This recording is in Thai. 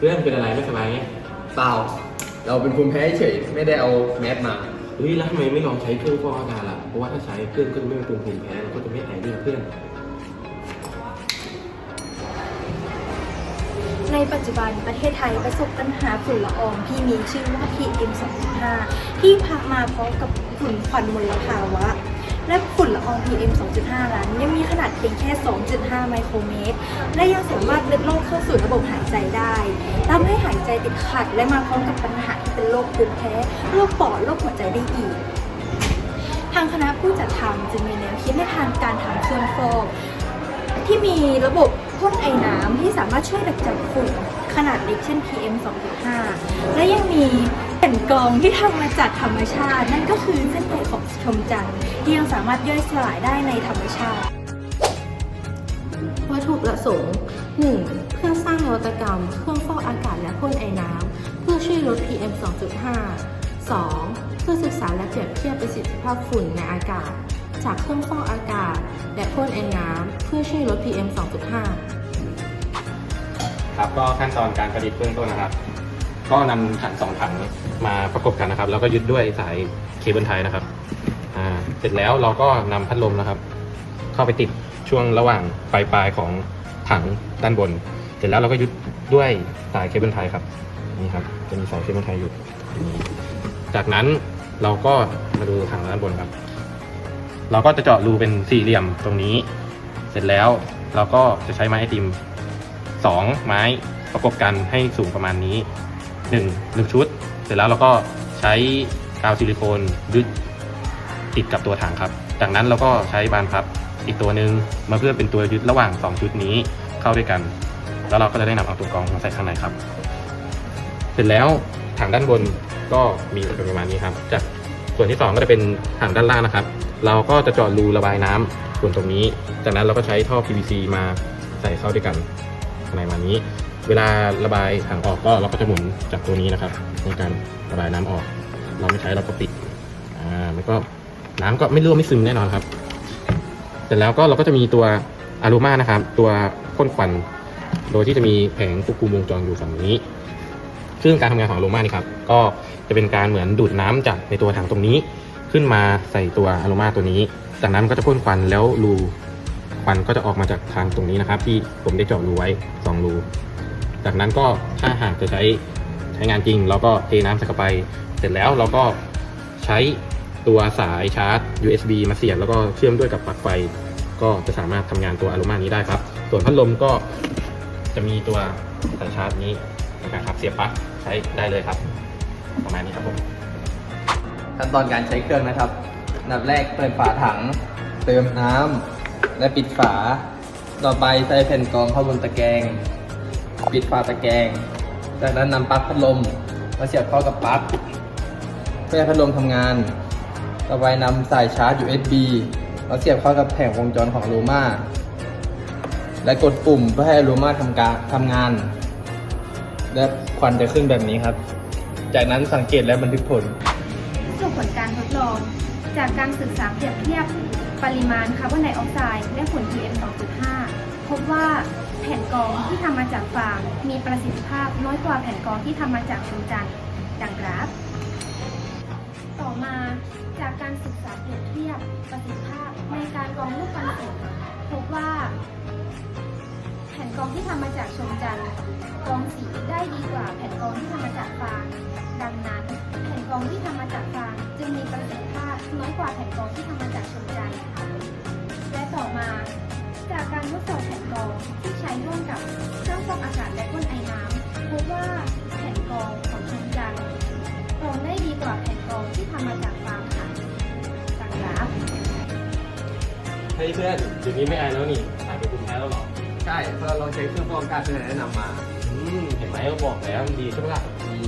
พื่อนเป็นอะไรไม่สบายไงเปล่า เราเป็นภูมิแพ้เฉย ไม่ได้เอาแมสมา เฮ้ยแล้วทำไมไม่ลองใช้เครื่องฟอกอากาศล่ะ เพราะว่าถ้าใช้เพื่อนก็จะไม่เป็นภูมิแพ้แล้วก็จะไม่หายด้วยเพื่อน ในปัจจุบันประเทศไทยประสบปัญหาฝุ่นละอองที่มีชื่อว่า PM 2.5 ที่พามาพร้อมกับฝุ่นควันมลภาวะ และฝุ่นละออง PM 2.5 นั้นยังมีขนาดเพียงแค่ 2.5 ไมโครเมตร และยังสามารถเล็ดลอดเข้าสู่ระบบหายใจได้ทำให้หายใจติดขัด และมาพร้อมกับปัญหาที่เป็นโรคภูมิแพ้ โรคปอด โรคหัวใจได้อีก ทางคณะผู้จัดทำจึงมีแนวคิดในทางการทำเครื่องฟอกที่มีระบบพ่นไอน้ำที่สามารถช่วยดักจับฝุ่นขนาดเล็กเช่น PM 2.5 และยังมี แผ่นกรองที่ทำมาจากธรรมชาติ นั่นก็คือเส้นใยของชมจันทร์ที่ยังสามารถย่อยสลายได้ในธรรมชาติวัตถุประสงค์ 1. เพื่อสร้างนวัตกรรมเครื่องฟอกอากาศและพ่นไอน้ำ เพื่อช่วยลด PM 2.5 2. เพื่อศึกษาและเปรียบเทียบประสิทธิภาพฝุ่นในอากาศ จากเครื่องฟอกอากาศ และพ่นไอน้ำเพื่อช่วยลด PM 2.5 ครับก็ขั้นตอนการประดิษฐ์เบื้องต้นนะครับ ก็นำถังสองถังมาประกบกันนะครับ แล้วก็ยึดด้วยสายเคเบิลไทยนะครับอ่าเสร็จแล้วเราก็นำพัดลมนะครับ เข้าไปติดช่วงระหว่างปลายปลายๆของถังด้านบน เสร็จแล้วเราก็ยึดด้วยสายเคเบิลไทยครับนี่ครับจะมีสายเคเบิลไทยอยู่นี่จากนั้นเราก็มาดูถังด้านบนครับ เราก็จะเจาะรูเป็นสี่เหลี่ยมตรงนี้ เสร็จแล้วเราก็จะใช้ไม้ไอติมสองไม้ประกบกันให้สูงประมาณนี้ หนึ่งหนึ่งชุด เสร็จแล้วเราก็ใช้กาวซิลิโคนยึดติดกับตัวถังครับ จากนั้นเราก็ใช้บานพับอีกตัวหนึ่งมาเพื่อเป็นตัวยึดระหว่างสองชุดนี้เข้าด้วยกัน แล้วเราก็จะได้นำเอาตัวกรองมาใส่ข้างในครับ เสร็จแล้วถังด้านบนก็มีเป็นประมาณนี้ครับ จากส่วนที่สองก็จะเป็นถังด้านล่างนะครับ เราก็จะเจาะรูระบายน้ำส่วนตรงนี้ จากนั้นเราก็ใช้ท่อ PVC มาใส่เข้าด้วยกันอะไรประมาณนี้ เวลาระบายถังออกก็เราก็จะหมุนจากตัวนี้นะครับ ในการระบายน้ำออก เราไม่ใช้เราก็ปิดอ่าแล้วก็น้ำก็ไม่รั่วไม่ซึมแน่นอนครับเสร็จแล้วก็เราก็จะมีตัวอารูมานะครับ ตัวพ่นควัน โดยที่จะมีแผงควบคุมวงจรอยู่ฝั่งนี้ ซึ่งการทำงานของอารูมานี่ครับ ก็จะเป็นการเหมือนดูดน้ำจากในตัวถังตรงนี้ ขึ้นมาใส่ตัวอารูมาตัวนี้ จากนั้นก็จะพ่นควันแล้วรูควันก็จะออกมาจากทางตรงนี้นะครับ ที่ผมได้เจาะรูไว้สองรู จากนั้นก็ถ้าหากจะใช้ใช้งานจริง เราก็เทน้ำใส่เข้าไป เสร็จแล้วเราก็ใช้ตัวสายชาร์จ USB มาเสียบแล้วก็เชื่อมด้วยกับปลั๊กไฟ ก็จะสามารถทำงานตัวอลูมานี้ได้ครับ ส่วนพัดลมก็จะมีตัวสายชาร์จนี้นะครับเสียบปลั๊กใช้ได้เลยครับ ประมาณนี้ครับผมขั้นตอนการใช้เครื่องนะครับอันดับแรกเปิดฝาถัง เติมน้ำและปิดฝา ต่อไปใส่แผ่นกรองเข้าบนตะแกรง ปิดฝาตะแกรงจากนั้นนำปลั๊กพัดลมมาเสียบเข้ากับปลั๊กเพื่อให้พัดลมทำงาน ต่อไปนำสายชาร์จ USB มาเสียบเข้ากับแผงวงจรของลูมาและกดปุ่มเพื่อให้ลูมาทำการทำงาน และควันจะขึ้นแบบนี้ครับ จากนั้นสังเกตและบันทึกผลสู่ผลการทดลอง จากการศึกษาเปรียบเทียบปริมาณคาร์บอนไดออกไซด์และฝุ่น PM 2.5 พบว่า แผ่นกรองที่ทำมาจากฟางมีประสิทธิภาพน้อยกว่าแผ่นกรองที่ทำมาจากชมจันทร์ดังกราฟ ต่อมาจากการศึกษาเปรียบเทียบประสิทธิภาพในการกรองลูกปันผลพบว่า แผ่นกรองที่ทำมาจากชมจันทร์กรองสีได้ดีกว่าแผ่นกรองที่ทำมาจากฟางดังนั้น แผ่นกรองที่ทำมาจากฟางจึงมีประสิทธิภาพน้อยกว่าแผ่นกรองที่ทำมาจากชมจันทร์และต่อมา จากการทดสอบแผ่น กรองที่ใช้ร่วมกับเครื่องฟอกอากาศและพ่นไอน้ำพบว่าแผ่นกรองของชมจันทร์กรองได้ดีกว่าแผ่นกรองที่ทำมาจากฟางค่ะดังกราฟเฮ้ยเพื่อนเดี๋ยวนี้ไม่อายแล้วนี่หายไปภูมิแพ้แล้วเหรอใช่เพราะเราลองใช้เครื่องฟอกอากาศที่ไหนแนะนำมา อืมเห็นไหมก็บอกแล้วมันดีใช่ไหมล่ะดี